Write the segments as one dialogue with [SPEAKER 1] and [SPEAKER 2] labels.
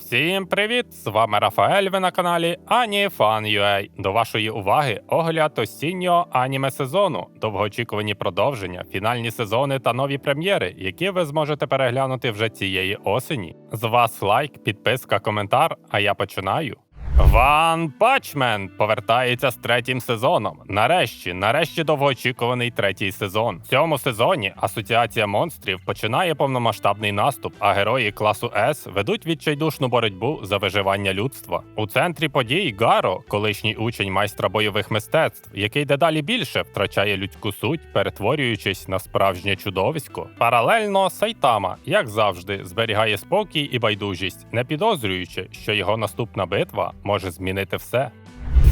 [SPEAKER 1] Всім привіт! З вами Рафаель. Ви на каналі AniFan.ua. До вашої уваги огляд осіннього аніме сезону, довгоочікувані продовження, фінальні сезони та нові прем'єри, які ви зможете переглянути вже цієї осені. З вас лайк, підписка, коментар. А я починаю. Ван Пачмен повертається з третім сезоном. Нарешті, нарешті довгоочікуваний третій сезон. В цьому сезоні Асоціація монстрів починає повномасштабний наступ, а герої класу С ведуть відчайдушну боротьбу за виживання людства. У центрі подій Гаро, колишній учень майстра бойових мистецтв, який дедалі більше втрачає людську суть, перетворюючись на справжнє чудовисько. Паралельно Сайтама, як завжди, зберігає спокій і байдужість, не підозрюючи, що його наступна битва може змінити все.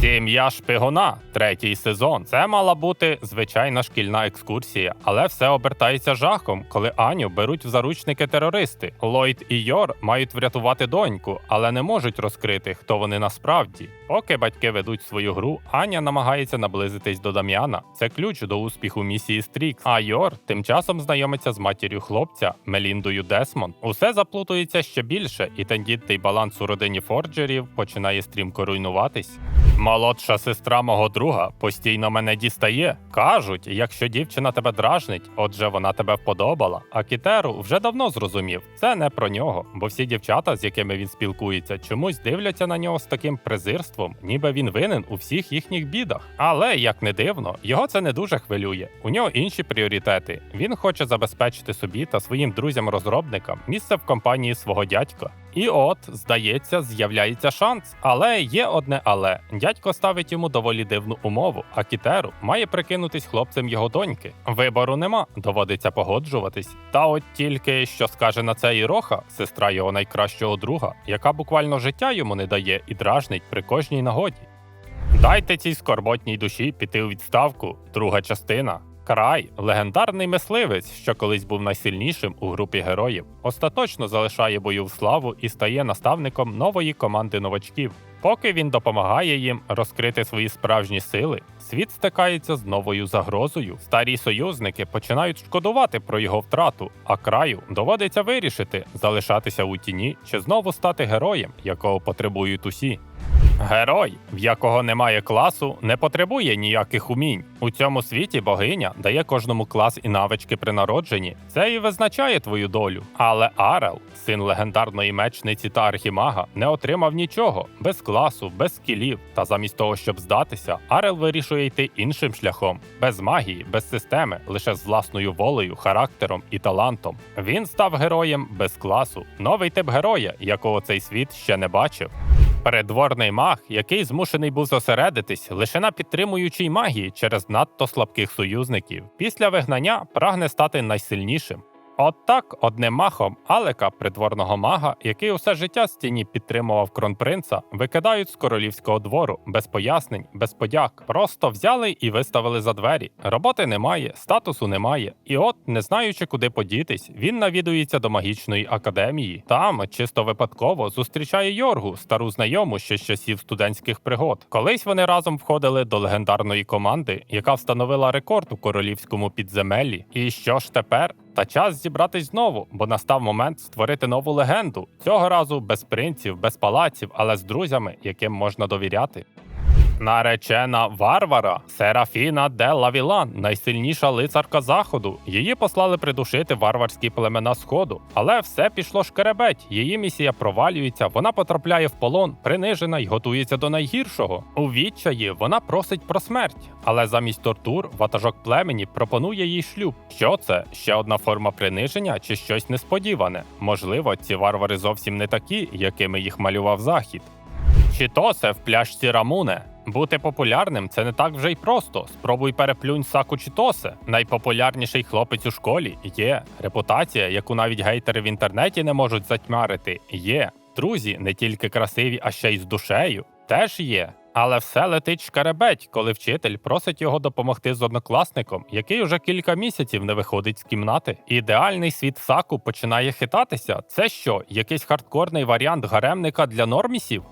[SPEAKER 1] Сім'я шпигуна, третій сезон. Це мала бути звичайна шкільна екскурсія, але все обертається жахом, коли Аню беруть в заручники терористи. Ллойд і Йор мають врятувати доньку, але не можуть розкрити, хто вони насправді. Поки батьки ведуть свою гру, Аня намагається наблизитись до Дам'яна. Це ключ до успіху місії Стрікс. А Йор тим часом знайомиться з матір'ю хлопця Меліндою Десмонд. Усе заплутується ще більше, і тендітний баланс у родині Форджерів починає стрімко руйнуватись. Молодша сестра мого друга постійно мене дістає. Кажуть, якщо дівчина тебе дражнить, отже вона тебе вподобала. А Кітеру вже давно зрозумів, це не про нього, бо всі дівчата, з якими він спілкується, чомусь дивляться на нього з таким презирством, ніби він винен у всіх їхніх бідах. Але як не дивно, його це не дуже хвилює. У нього інші пріоритети. Він хоче забезпечити собі та своїм друзям-розробникам місце в компанії свого дядька. І от, здається, з'являється шанс. Але є одне але. Дядько ставить йому доволі дивну умову, а Кітеру має прикинутись хлопцем його доньки. Вибору нема, доводиться погоджуватись. Та от тільки що скаже на це Іроха, сестра його найкращого друга, яка буквально життя йому не дає і дражнить при кожній нагоді. Дайте цій скорботній душі піти у відставку, друга частина. Край, легендарний мисливець, що колись був найсильнішим у групі героїв, остаточно залишає бойову славу і стає наставником нової команди новачків. Поки він допомагає їм розкрити свої справжні сили, світ стикається з новою загрозою. Старі союзники починають шкодувати про його втрату, а краю доводиться вирішити, залишатися у тіні чи знову стати героєм, якого потребують усі. Герой, в якого немає класу, не потребує ніяких умінь. У цьому світі богиня дає кожному клас і навички при народженні. Це і визначає твою долю. Але Арел, син легендарної мечниці та архімага, не отримав нічого без класу, без скілів. Та замість того, щоб здатися, Арел вирішує йти іншим шляхом, без магії, без системи, лише з власною волею, характером і талантом. Він став героєм без класу, новий тип героя, якого цей світ ще не бачив. Передворний маг, який змушений був зосередитись лише на підтримуючій магії через надто слабких союзників, після вигнання прагне стати найсильнішим. От так, одним махом Алека, придворного мага, який усе життя з тіні підтримував кронпринца, викидають з королівського двору без пояснень, без подяк. Просто взяли і виставили за двері. Роботи немає, статусу немає. І от, не знаючи, куди подітись, він навідується до магічної академії. Там, чисто випадково, зустрічає Йоргу, стару знайому ще з часів студентських пригод. Колись вони разом входили до легендарної команди, яка встановила рекорд у королівському підземеллі. І що ж тепер? Та час зібратись знову, бо настав момент створити нову легенду. Цього разу без принців, без палаців, але з друзями, яким можна довіряти. Наречена Варвара Серафіна де Лавілан, найсильніша лицарка заходу. Її послали придушити варварські племена сходу, але все пішло шкеребеть. Її місія провалюється. Вона потрапляє в полон, принижена й готується до найгіршого. У відчаї вона просить про смерть, але замість тортур ватажок племені пропонує їй шлюб. Що це? Ще одна форма приниження чи щось несподіване? Можливо, ці варвари зовсім не такі, якими їх малював захід. Чітосе в пляшці Рамуне. Бути популярним це не так вже й просто. Спробуй переплюнь Саку Чітосе. Найпопулярніший хлопець у школі є. Репутація, яку навіть гейтери в інтернеті не можуть затьмарити, є. Друзі не тільки красиві, а ще й з душею. Теж є. Але все летить шкаребеть, коли вчитель просить його допомогти з однокласником, який уже кілька місяців не виходить з кімнати. Ідеальний світ Саку починає хитатися. Це що, якийсь хардкорний варіант гаремника для нормісів?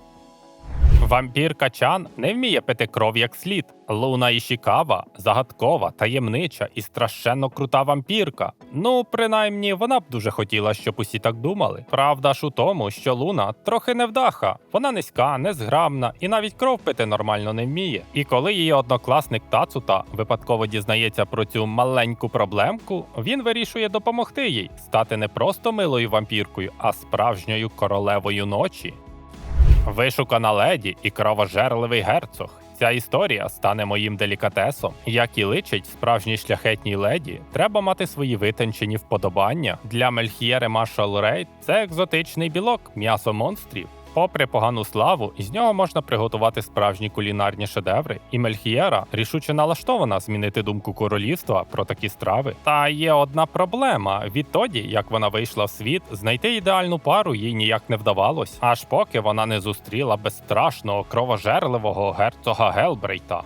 [SPEAKER 1] Вампірка Чан не вміє пити кров як слід. Луна Ішікава загадкова, таємнича і страшенно крута вампірка. Ну, принаймні, вона б дуже хотіла, щоб усі так думали. Правда ж у тому, що Луна трохи невдаха. Вона низька, незграбна і навіть кров пити нормально не вміє. І коли її однокласник Тацута випадково дізнається про цю маленьку проблемку, він вирішує допомогти їй стати не просто милою вампіркою, а справжньою королевою ночі. Вишукана леді і кровожерливий герцог. Ця історія стане моїм делікатесом. Як і личить справжній шляхетній леді, треба мати свої витончені вподобання. Для Мельхієри Маршал Рейд це екзотичний білок, м'ясо монстрів. Попри погану славу, із нього можна приготувати справжні кулінарні шедеври, і Мельхієра рішуче налаштована змінити думку королівства про такі страви. Та є одна проблема: відтоді, як вона вийшла в світ, знайти ідеальну пару їй ніяк не вдавалось, аж поки вона не зустріла безстрашного кровожерливого герцога Гелбрейта.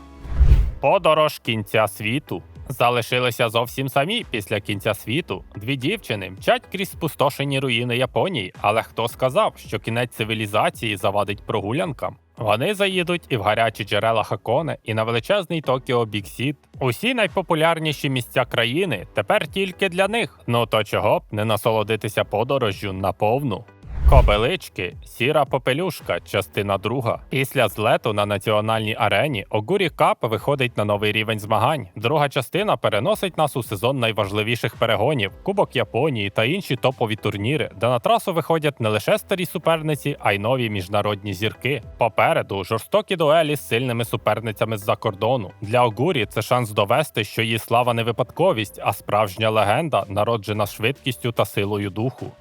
[SPEAKER 1] Подорож кінця світу. Залишилися зовсім самі після кінця світу. Дві дівчини мчать крізь спустошені руїни Японії, але хто сказав, що кінець цивілізації завадить прогулянкам? Вони заїдуть і в гарячі джерела Хаконе, і на величезний Токіо Біксіт. Усі найпопулярніші місця країни тепер тільки для них. Ну то чого б не насолодитися подорожжю наповну. Кобелички, сіра попелюшка, частина друга. Після злету на національній арені Огурі Кап виходить на новий рівень змагань. Друга частина переносить нас у сезон найважливіших перегонів, Кубок Японії та інші топові турніри, де на трасу виходять не лише старі суперниці, а й нові міжнародні зірки. Попереду жорстокі дуелі з сильними суперницями з-за кордону. Для Огурі це шанс довести, що її слава не випадковість, а справжня легенда, народжена швидкістю та силою духу.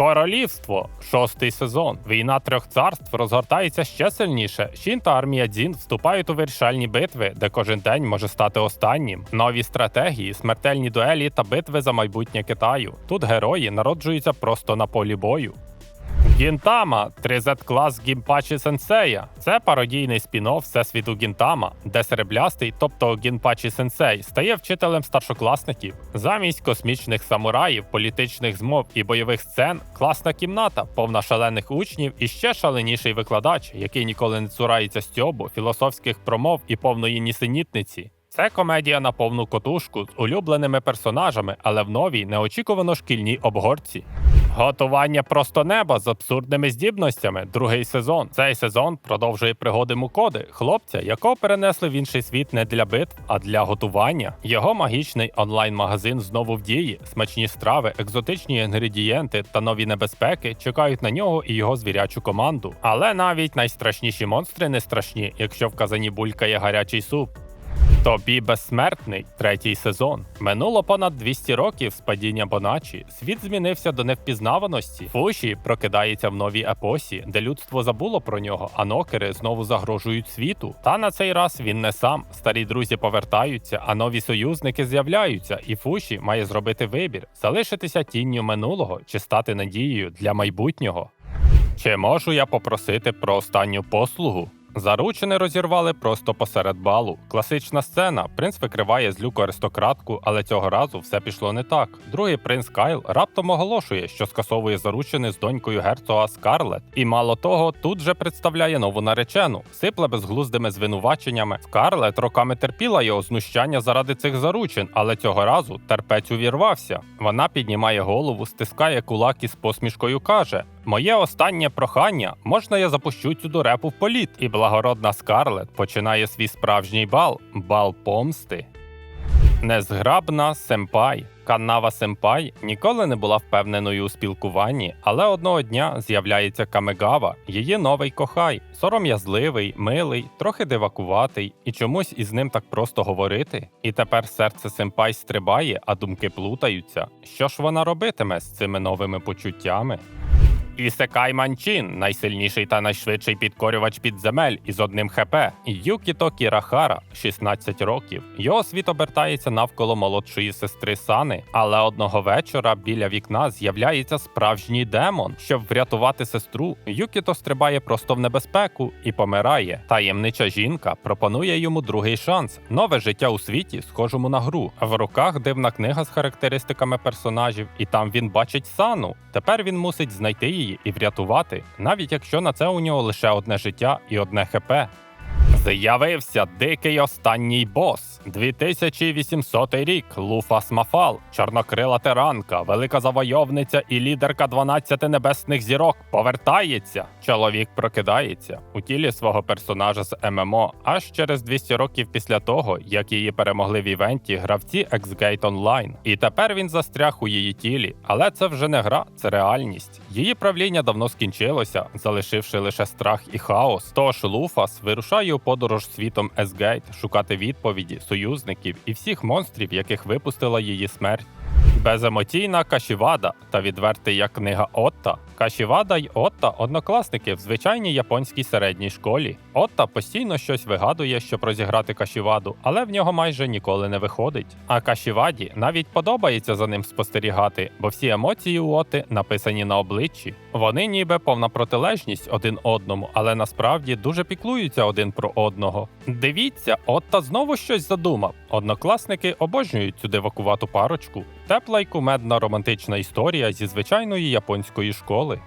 [SPEAKER 1] Королівство, шостий сезон. Війна трьох царств розгортається ще сильніше. Шін та армія Дзін вступають у вирішальні битви, де кожен день може стати останнім. Нові стратегії, смертельні дуелі та битви за майбутнє Китаю. Тут герої народжуються просто на полі бою. Гінтама 3Z клас Гімпачі Сенсея. Це пародійний спін-офф Всесвіту Гінтама, де сереблястий, тобто Гінпачі Сенсей, стає вчителем старшокласників. Замість космічних самураїв, політичних змов і бойових сцен класна кімната, повна шалених учнів і ще шаленіший викладач, який ніколи не цурається стьобу, філософських промов і повної нісенітниці. Це комедія на повну котушку з улюбленими персонажами, але в новій неочікувано шкільній обгорці. Готування просто неба з абсурдними здібностями. Другий сезон. Цей сезон продовжує пригоди Мукоди, хлопця, якого перенесли в інший світ не для битв, а для готування. Його магічний онлайн-магазин знову в дії. Смачні страви, екзотичні інгредієнти та нові небезпеки чекають на нього і його звірячу команду. Але навіть найстрашніші монстри не страшні, якщо в казані булькає гарячий суп. Тобі безсмертний третій сезон. Минуло понад 200 років з падіння Боначі. Світ змінився до невпізнаваності. Фуші прокидається в новій епосі, де людство забуло про нього, а нокери знову загрожують світу. Та на цей раз він не сам. Старі друзі повертаються, а нові союзники з'являються, і Фуші має зробити вибір: залишитися тінню минулого чи стати надією для майбутнього. Чи можу я попросити про останню послугу? Заручини розірвали просто посеред балу. Класична сцена. Принц викриває злюку аристократку, але цього разу все пішло не так. Другий принц Кайл раптом оголошує, що скасовує заручини з донькою герцога Скарлет. І мало того, тут же представляє нову наречену, сипле безглуздими звинуваченнями. Скарлет роками терпіла його знущання заради цих заручин, але цього разу терпець увірвався. Вона піднімає голову, стискає кулак і з посмішкою каже: Моє останнє прохання, можна я запущу цю дурепу в політ? І благородна Скарлет починає свій справжній бал бал помсти. Незграбна Семпай. Канава Семпай ніколи не була впевненою у спілкуванні, але одного дня з'являється Камегава, її новий кохай, сором'язливий, милий, трохи дивакуватий, і чомусь із ним так просто говорити. І тепер серце Семпай стрибає, а думки плутаються. Що ж вона робитиме з цими новими почуттями? Ісекай Манчин, найсильніший та найшвидший підкорювач підземель із одним ХП. Юкіто Кірахара, 16 років. Його світ обертається навколо молодшої сестри Сани, але одного вечора біля вікна з'являється справжній демон. Щоб врятувати сестру, Юкіто стрибає просто в небезпеку і помирає. Таємнича жінка пропонує йому другий шанс, нове життя у світі, схожому на гру. В руках дивна книга з характеристиками персонажів, і там він бачить Сану. Тепер він мусить знайти її і врятувати, навіть якщо на це у нього лише одне життя і одне ХП. З'явився дикий останній бос. 2800 рік. Луфас Мафал, чорнокрила тиранка, велика завойовниця і лідерка 12 небесних зірок повертається. Чоловік прокидається у тілі свого персонажа з ММО аж через 200 років після того, як її перемогли в івенті гравці X-Gate Online. І тепер він застряг у її тілі, але це вже не гра, це реальність. Її правління давно скінчилося, залишивши лише страх і хаос. Тож Луфас вирушає у подорож світом Есгейт шукати відповіді, союзників і всіх монстрів, яких випустила її смерть. Беземоційна Кашівада та відвертий як книга Отта. Кашівада й Отта однокласники в звичайній японській середній школі. Отта постійно щось вигадує, щоб розіграти Кашіваду, але в нього майже ніколи не виходить. А Кашіваді навіть подобається за ним спостерігати, бо всі емоції у Отти написані на обличчі. Вони ніби повна протилежність один одному, але насправді дуже піклуються один про одного. Дивіться, Отта знову щось задумав. Однокласники обожнюють цю дивакувату парочку. Тепла й кумедна романтична історія зі звичайної японської школи.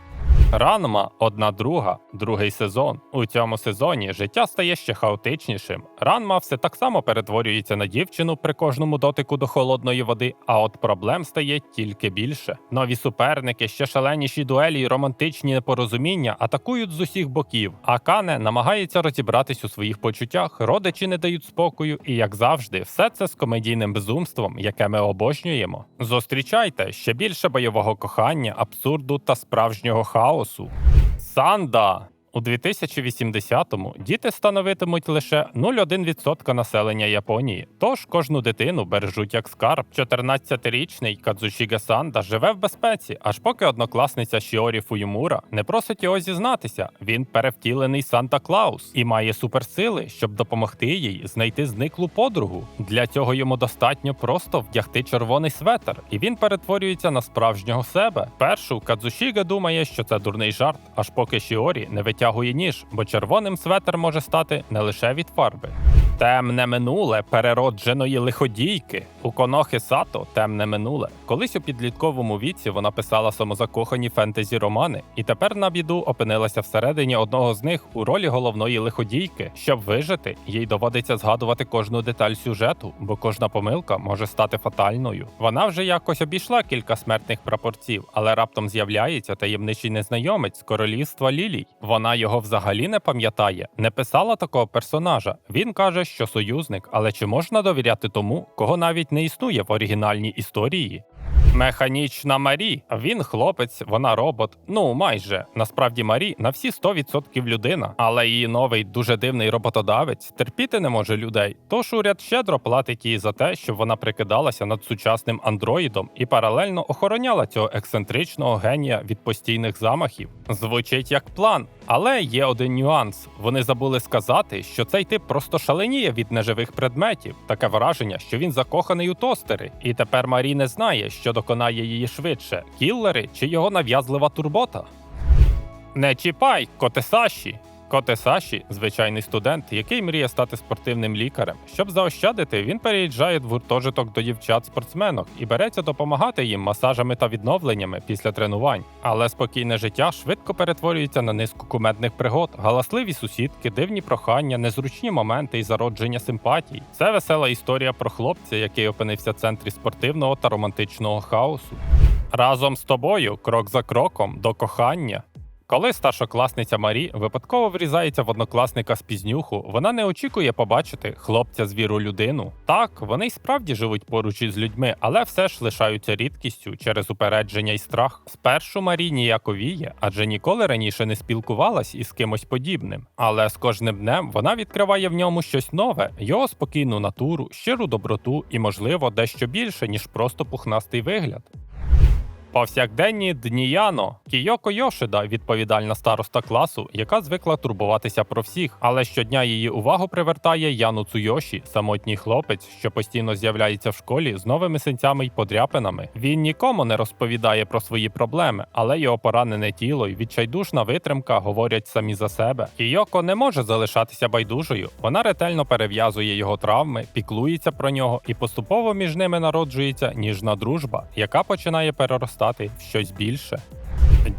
[SPEAKER 1] Ранма одна друга, другий сезон. У цьому сезоні життя стає ще хаотичнішим. Ранма все так само перетворюється на дівчину при кожному дотику до холодної води, а от проблем стає тільки більше. Нові суперники, ще шаленіші дуелі й романтичні непорозуміння атакують з усіх боків. А Кане намагається розібратись у своїх почуттях, родичі не дають спокою, і як завжди, все це з комедійним безумством, яке ми обожнюємо. Зустрічайте ще більше бойового кохання, абсурду та справжнього хаосу. Санда. У 2080-му діти становитимуть лише 0,1% населення Японії, тож кожну дитину бережуть як скарб. 14-річний Кадзушіге Санда живе в безпеці, аж поки однокласниця Шіорі Фуюмура не просить його зізнатися. Він перевтілений Санта Клаус і має суперсили, щоб допомогти їй знайти зниклу подругу. Для цього йому достатньо просто вдягти червоний светр, і він перетворюється на справжнього себе. Першу Кадзушіге думає, що це дурний жарт, аж поки Шіорі не витягує ніж, бо червоним светр може стати не лише від фарби. Темне минуле переродженої лиходійки. У Конохи Сато темне минуле. Колись у підлітковому віці вона писала самозакохані фентезі романи, і тепер на біду опинилася всередині одного з них у ролі головної лиходійки. Щоб вижити, їй доводиться згадувати кожну деталь сюжету, бо кожна помилка може стати фатальною. Вона вже якось обійшла кілька смертних прапорців, але раптом з'являється таємничий незнайомець з королівства Лілій. Вона його взагалі не пам'ятає, не писала такого персонажа. Він каже, що союзник, але чи можна довіряти тому, кого навіть не існує в оригінальній історії? Механічна Марі. Він хлопець, вона робот. Ну майже насправді Марі на всі 100% людина, але її новий дуже дивний роботодавець терпіти не може людей. Тож уряд щедро платить їй за те, щоб вона прикидалася над сучасним андроїдом і паралельно охороняла цього ексцентричного генія від постійних замахів. Звучить як план, але є один нюанс: вони забули сказати, що цей тип просто шаленіє від неживих предметів. Таке враження, що він закоханий у тостери, і тепер Марі не знає, що доконає її швидше: кіллери чи його нав'язлива турбота. Не чіпай, Котесаші! Котесаші – звичайний студент, який мріє стати спортивним лікарем. Щоб заощадити, він переїжджає в гуртожиток до дівчат-спортсменок і береться допомагати їм масажами та відновленнями після тренувань. Але спокійне життя швидко перетворюється на низку кумедних пригод, галасливі сусідки, дивні прохання, незручні моменти і зародження симпатій. Це весела історія про хлопця, який опинився в центрі спортивного та романтичного хаосу. Разом з тобою, крок за кроком, до кохання. Коли старшокласниця Марі випадково врізається в однокласника з пізнюху, вона не очікує побачити хлопця з віру людину. Так, вони й справді живуть поруч із людьми, але все ж лишаються рідкістю через упередження і страх. Спершу Марі ніяковіє, адже ніколи раніше не спілкувалась із кимось подібним. Але з кожним днем вона відкриває в ньому щось нове, його спокійну натуру, щиру доброту і, можливо, дещо більше, ніж просто пухнастий вигляд. Повсякденні дні Яно Кійоко Йошида, відповідальна староста класу, яка звикла турбуватися про всіх, але щодня її увагу привертає Яну Цуйоші, самотній хлопець, що постійно з'являється в школі з новими синцями й подряпинами. Він нікому не розповідає про свої проблеми, але його поранене тіло й відчайдушна витримка говорять самі за себе. Кійоко не може залишатися байдужою. Вона ретельно перев'язує його травми, піклується про нього, і поступово між ними народжується ніжна дружба, яка починає переростати в щось більше.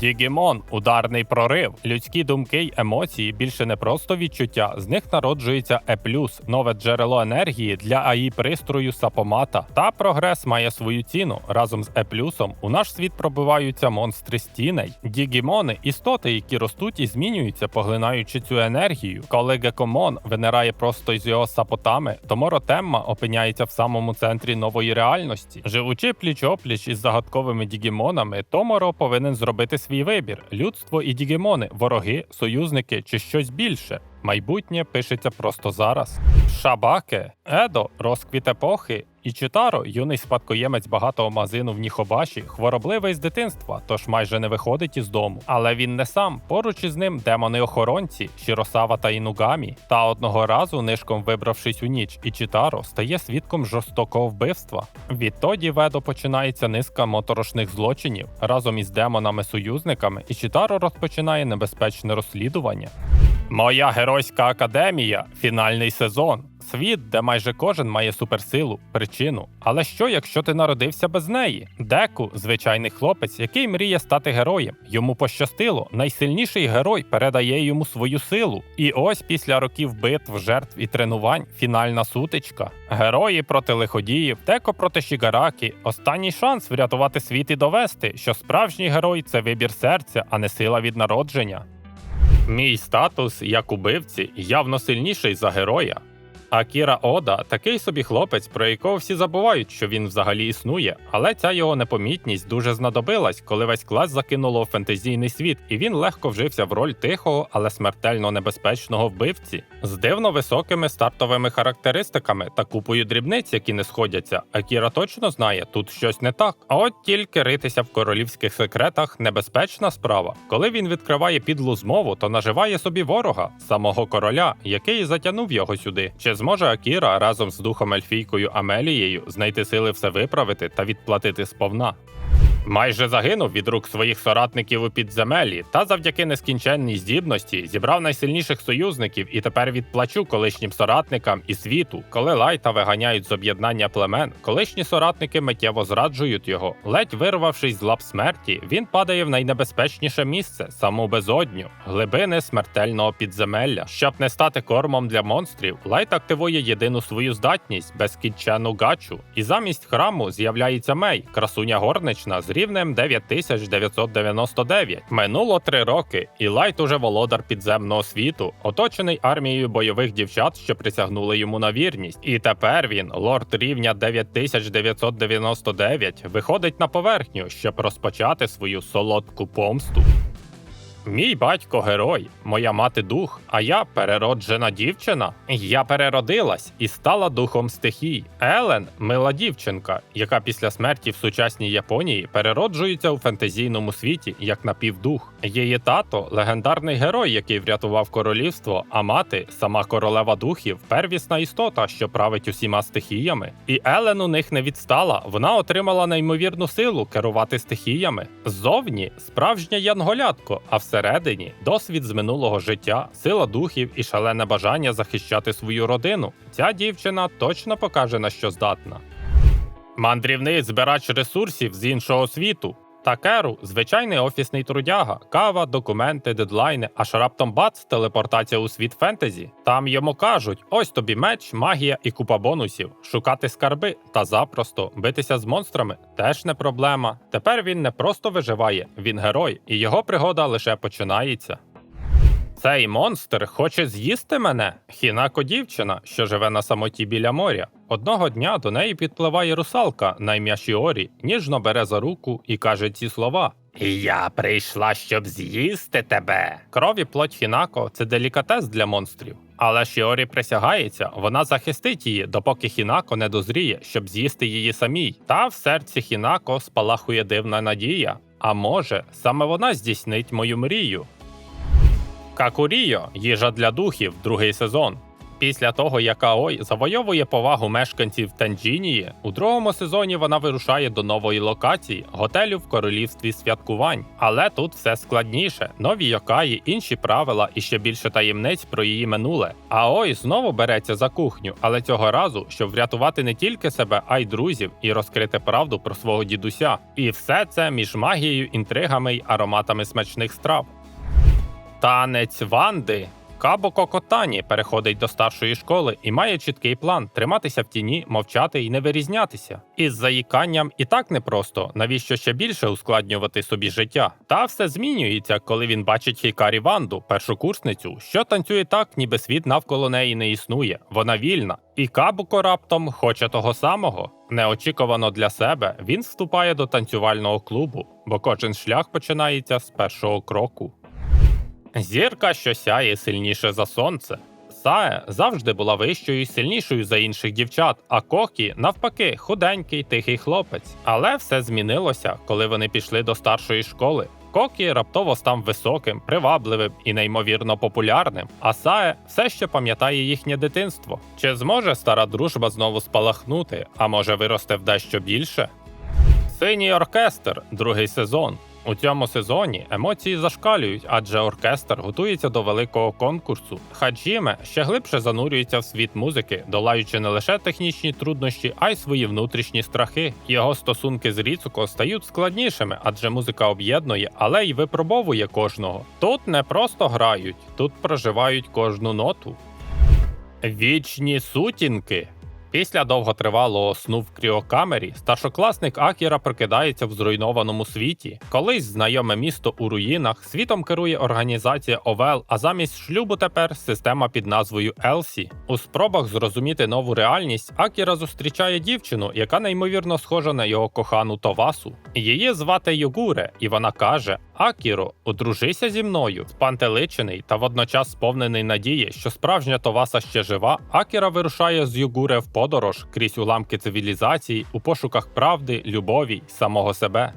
[SPEAKER 1] Дігімон ударний прорив. Людські думки й емоції більше не просто відчуття. З них народжується Е+, нове джерело енергії для АІ пристрою Сапомата. Та прогрес має свою ціну. Разом з Е+, у наш світ пробиваються монстри стіней. Дігімони істоти, які ростуть і змінюються, поглинаючи цю енергію. Коли Гекомон винирає просто із його сапотами, то Моротемма опиняється в самому центрі нової реальності. Живучи пліч-опліч із загадковими дігімонами, Томоро повинен зробити свій вибір: людство і дігімони, вороги, союзники чи щось більше. Майбутнє пишеться просто зараз. Шабаке, Едо, розквіт епохи. І Читаро, юний спадкоємець багатого магазину в Ніхобаші, хворобливий з дитинства, тож майже не виходить із дому. Але він не сам. Поруч із ним демони-охоронці, Шіросава та Інугамі. Та одного разу, нишком вибравшись у ніч, і Читаро стає свідком жорстокого вбивства. Відтоді Ведо починається низка моторошних злочинів. Разом із демонами-союзниками, і Читаро розпочинає небезпечне розслідування. Моя геройська академія фінальний сезон. Світ, де майже кожен має суперсилу, причину. Але що, якщо ти народився без неї? Деку звичайний хлопець, який мріє стати героєм. Йому пощастило, найсильніший герой передає йому свою силу. І ось після років битв, жертв і тренувань фінальна сутичка. Герої проти лиходіїв, Деко проти Шігаракі. Останній шанс врятувати світ і довести, що справжній герой це вибір серця, а не сила від народження. Мій статус як убивці явно сильніший за героя. Акіра Ода такий собі хлопець, про якого всі забувають, що він взагалі існує, але ця його непомітність дуже знадобилась, коли весь клас закинуло в фентезійний світ, і він легко вжився в роль тихого, але смертельно небезпечного вбивці. З дивно високими стартовими характеристиками та купою дрібниць, які не сходяться, Акіра точно знає, тут щось не так. А от тільки ритися в королівських секретах небезпечна справа. Коли він відкриває підлу змову, то наживає собі ворога, самого короля, який затягнув його сюди. Чи зможе Акіра разом з духом Ельфійкою Амелією знайти сили все виправити та відплатити сповна? Майже загинув від рук своїх соратників у підземелі, та завдяки нескінченній здібності зібрав найсильніших союзників і тепер відплачу колишнім соратникам і світу. Коли лайта виганяють з об'єднання племен, колишні соратники миттєво зраджують його. Ледь вирвавшись з лап смерті, він падає в найнебезпечніше місце саму безодню, глибини смертельного підземелля. Щоб не стати кормом для монстрів, лайт активує єдину свою здатність безкінченну гачу, і замість храму з'являється Мей, красуня горнична з рівнем 9999. Минуло три роки, і Лайт уже володар підземного світу, оточений армією бойових дівчат, що присягнули йому на вірність. І тепер він, лорд рівня 9999, виходить на поверхню, щоб розпочати свою солодку помсту. Мій батько герой, моя мати дух, а я перероджена дівчина. Я переродилась і стала духом стихій. Елен мила дівчинка, яка після смерті в сучасній Японії перероджується у фентезійному світі як напівдух. Її тато легендарний герой, який врятував королівство, а мати сама королева духів, первісна істота, що править усіма стихіями. І Елен у них не відстала. Вона отримала неймовірну силу керувати стихіями. Ззовні справжнє янголятко, а всередині досвід з минулого життя, сила духів і шалене бажання захищати свою родину. Ця дівчина точно покаже на що здатна. Мандрівний збирач ресурсів з іншого світу. Такеру звичайний офісний трудяга, кава, документи, дедлайни, аж раптом бац, телепортація у світ фентезі. Там йому кажуть: ось тобі меч, магія і купа бонусів. Шукати скарби та запросто битися з монстрами теж не проблема. Тепер він не просто виживає, він герой, і його пригода лише починається. Цей монстр хоче з'їсти мене. Хінако дівчина, що живе на самоті біля моря. Одного дня до неї підпливає русалка на ім'я Шіорі, ніжно бере за руку і каже ці слова. Я прийшла, щоб з'їсти тебе. Кров і плоть Хінако це делікатес для монстрів. Але Шіорі присягається, вона захистить її, допоки Хінако не дозріє, щоб з'їсти її самій. Та в серці Хінако спалахує дивна надія. А може, саме вона здійснить мою мрію. Какуріо їжа для духів, другий сезон. після того, як Аой завойовує повагу мешканців Танджінії, у другому сезоні вона вирушає до нової локації готелю в королівстві святкувань. Але тут все складніше: нові йокаї, інші правила і ще більше таємниць про її минуле. Аой знову береться за кухню, але цього разу, щоб врятувати не тільки себе, а й друзів і розкрити правду про свого дідуся. І все це між магією, інтригами й ароматами смачних страв. Танець Ванди. Кабо Кокотані переходить до старшої школи і має чіткий план триматися в тіні, мовчати і не вирізнятися. Із заїканням і так непросто, навіщо ще більше ускладнювати собі життя. Та все змінюється, коли він бачить Хікарі Ванду, першокурсницю, що танцює так, ніби світ навколо неї не існує. Вона вільна. І Кабуко раптом хоче того самого. Неочікувано для себе він вступає до танцювального клубу, бо кожен шлях починається з першого кроку. Зірка, що сяє сильніше за сонце. Сае завжди була вищою і сильнішою за інших дівчат, а Кокі, навпаки, худенький, тихий хлопець. Але все змінилося, коли вони пішли до старшої школи. Кокі раптово став високим, привабливим і неймовірно популярним, а Сае все ще пам'ятає їхнє дитинство. Чи зможе стара дружба знову спалахнути, а може виросте в дещо більше? Синій оркестр, другий сезон. У цьому сезоні емоції зашкалюють, адже оркестр готується до великого конкурсу. Хаджіме ще глибше занурюється в світ музики, долаючи не лише технічні труднощі, а й свої внутрішні страхи. Його стосунки з Ріцуко стають складнішими, адже музика об'єднує, але й випробовує кожного. Тут не просто грають, тут проживають кожну ноту. Вічні сутінки. Після довготривалого сну в кріокамері старшокласник Акіра прокидається в зруйнованому світі. Колись знайоме місто у руїнах світом керує організація ОВЕЛ, а замість шлюбу тепер система під назвою Елсі. У спробах зрозуміти нову реальність Акіра зустрічає дівчину, яка неймовірно схожа на його кохану Товасу. Її звати Югуре, і вона каже: Акіро, одружися зі мною. Спантеличений та водночас сповнений надії, що справжня Товаса ще жива. Акіра вирушає з Югуре в подорож крізь уламки цивілізації у пошуках правди, любові й самого себе.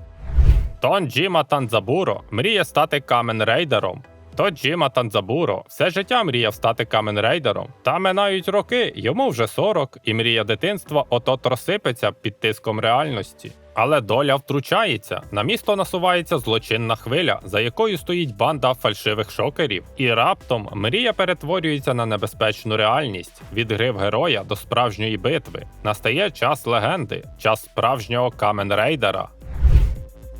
[SPEAKER 1] Тонджіма Танзабуро мріє стати каменрейдером. Тоджіма Танзабуро все життя мріяв стати каменрейдером. Та минають роки, йому вже 40, і мрія дитинства отот розсипеться під тиском реальності. Але доля втручається. На місто насувається злочинна хвиля, за якою стоїть банда фальшивих шокерів. І раптом мрія перетворюється на небезпечну реальність від гри в героя до справжньої битви. Настає час легенди, час справжнього каменрейдера.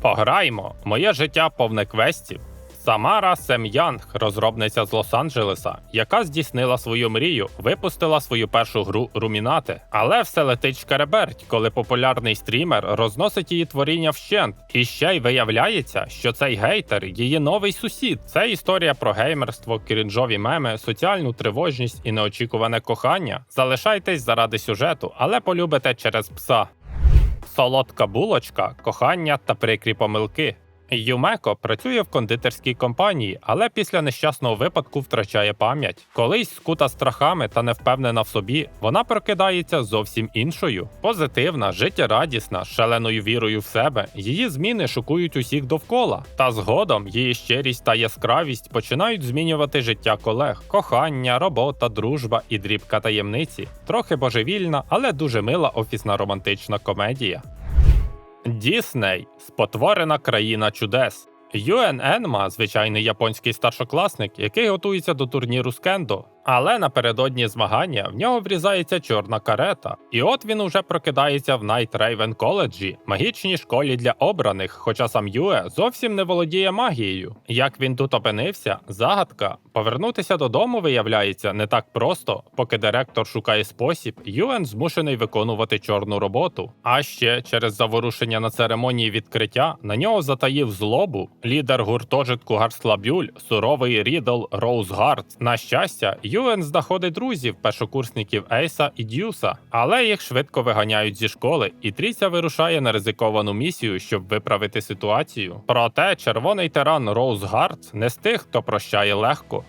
[SPEAKER 1] Пограймо! Моє життя повне квестів. Самара Сем'янг, розробниця з Лос-Анджелеса, яка здійснила свою мрію, випустила свою першу гру Румінати. Але все летить шкереберть, коли популярний стрімер розносить її творіння вщент. І ще й виявляється, що цей гейтер її новий сусід. Це історія про геймерство, крінжові меми, соціальну тривожність і неочікуване кохання. Залишайтесь заради сюжету, але полюбите через пса. Солодка булочка, кохання та прикрі помилки. Юмеко працює в кондитерській компанії, але після нещасного випадку втрачає пам'ять. Колись скута страхами та невпевнена в собі, вона прокидається зовсім іншою. Позитивна, життєрадісна, з шаленою вірою в себе. Її зміни шокують усіх довкола. Та згодом її щирість та яскравість починають змінювати життя колег: кохання, робота, дружба і дрібка таємниці. Трохи божевільна, але дуже мила офісна романтична комедія. Дісней спотворена країна чудес. Юен Енма звичайний японський старшокласник, який готується до турніру з кендо. Але напередодні змагання в нього врізається чорна карета, і от він уже прокидається в Найт Рейвен коледжі, магічній школі для обраних, хоча сам Юе зовсім не володіє магією. Як він тут опинився, загадка. Повернутися додому виявляється не так просто, поки директор шукає спосіб, Юен змушений виконувати чорну роботу. А ще через заворушення на церемонії відкриття на нього затаїв злобу лідер гуртожитку Гарслабюль, суровий Рідл Роуз Гард. На щастя, Юен знаходить друзів, першокурсників Ейса і Дюса, але їх швидко виганяють зі школи, і Тріся вирушає на ризиковану місію, щоб виправити ситуацію. Проте червоний тиран Роуз Гард не з тих, хто прощає легко.